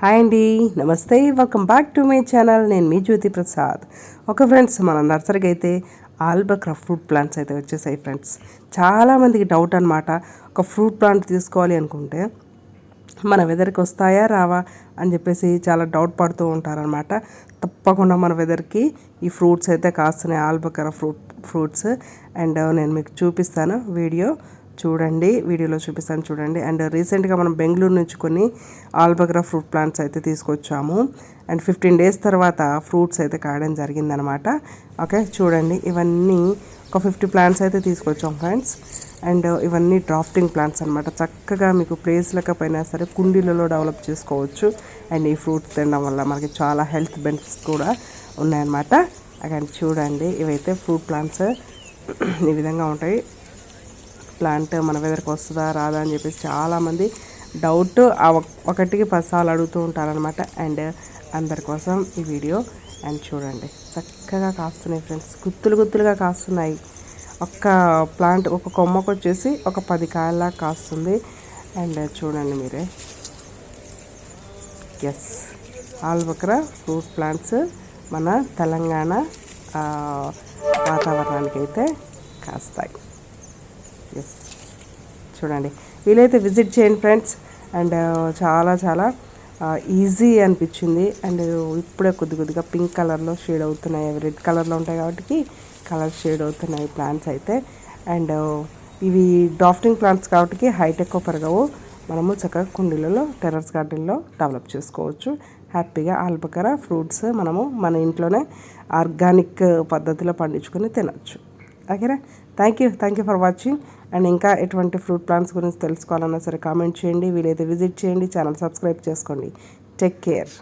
Hi అండి నమస్తే. Welcome back to my channel నేను మీ జ్యోతి ప్రసాద్. ఒక ఫ్రెండ్స్ మన నర్సరీకి అయితే ఆల్బక్రా ఫ్రూట్ ప్లాంట్స్ అయితే వచ్చేసాయి ఫ్రెండ్స్. చాలామందికి డౌట్ అనమాట ఒక ఫ్రూట్ ప్లాంట్ తీసుకోవాలి అనుకుంటే మన వెదర్కి వస్తాయా రావా అని చెప్పేసి చాలా డౌట్ పడుతూ ఉంటారనమాట తప్పకుండా మన వెదర్కి ఈ ఫ్రూట్స్ అయితే కాస్తున్నాయి ఆల్బకర ఫ్రూట్ ఫ్రూట్స్. అండ్ నేను మీకు చూపిస్తాను వీడియో. చూడండి వీడియోలో చూపిస్తాను చూడండి. అండ్ రీసెంట్గా మనం బెంగళూరు నుంచి కొన్ని ఆల్బగ్రా ఫ్రూట్ ప్లాంట్స్ అయితే తీసుకొచ్చాము. అండ్ ఫిఫ్టీన్ డేస్ తర్వాత ఫ్రూట్స్ అయితే కాయడం జరిగిందనమాట. ఓకే చూడండి. ఇవన్నీ ఒక ఫిఫ్టీ ప్లాంట్స్ అయితే తీసుకొచ్చాం ఫ్రెండ్స్. అండ్ ఇవన్నీ డ్రాఫ్టింగ్ ప్లాంట్స్ అనమాట. చక్కగా మీకు ప్లేస్ లేకపోయినా సరే కుండీలలో డెవలప్ చేసుకోవచ్చు. అండ్ ఈ ఫ్రూట్స్ తినడం వల్ల మనకి చాలా హెల్త్ బెనిఫిట్స్ కూడా ఉన్నాయన్నమాట. అక్కడ చూడండి ఇవైతే ఫ్రూట్ ప్లాంట్స్ ఈ విధంగా ఉంటాయి. ప్లాంట్ మన దగ్గరకు వస్తుందా రాదా అని చెప్పేసి చాలామంది డౌట్ ఒకటికి పసాలు అడుగుతూ ఉంటారనమాట అండ్ అందరి కోసం ఈ వీడియో అండ్ చూడండి. చక్కగా కాస్తున్నాయి ఫ్రెండ్స్. గుత్తులు గుత్తులుగా కాస్తున్నాయి. ఒక్క ప్లాంట్ ఒక కొమ్మకు వచ్చేసి ఒక పది కాయలా కాస్తుంది. అండ్ చూడండి మీరే. ఎస్ ఆల్బక్రా ఫ్రూట్ ప్లాంట్స్ మన తెలంగాణ వాతావరణానికి అయితే కాస్తాయి. ఎస్ చూడండి. వీలైతే విజిట్ చేయండి ఫ్రెండ్స్ అండ్ uh, చాలా చాలా uh, ఈజీ అనిపించింది. అండ్ uh, ఇప్పుడే కొద్ది కొద్దిగా పింక్ కలర్లో షేడ్ అవుతున్నాయి. అవి రెడ్ కలర్లో ఉంటాయి కాబట్టి కలర్ షేడ్ అవుతున్నాయి ప్లాంట్స్ అయితే. అండ్ ఇవి డాఫ్టింగ్ ప్లాంట్స్ కాబట్టి హైట్ ఎక్కువ పెరగవు మనము చక్కగా కుండీలలో టెర్రస్ గార్డెన్లో డెవలప్ చేసుకోవచ్చు. హ్యాపీగా ఆల్బకర ఫ్రూట్స్ మనము మన ఇంట్లోనే ఆర్గానిక్ పద్ధతిలో పండించుకొని తినచ్చు. ఓకేనా? Thank you thank you for watching and ఇంకా ఎటువంటి ఫ్రూట్ ప్లాంట్స్ గురించి తెలుసుకోవాలన్నా సరే కామెంట్ చేయండి. వీలైతే విజిట్ చేయండి. ఛానల్ సబ్స్క్రైబ్ చేసుకోండి. Take care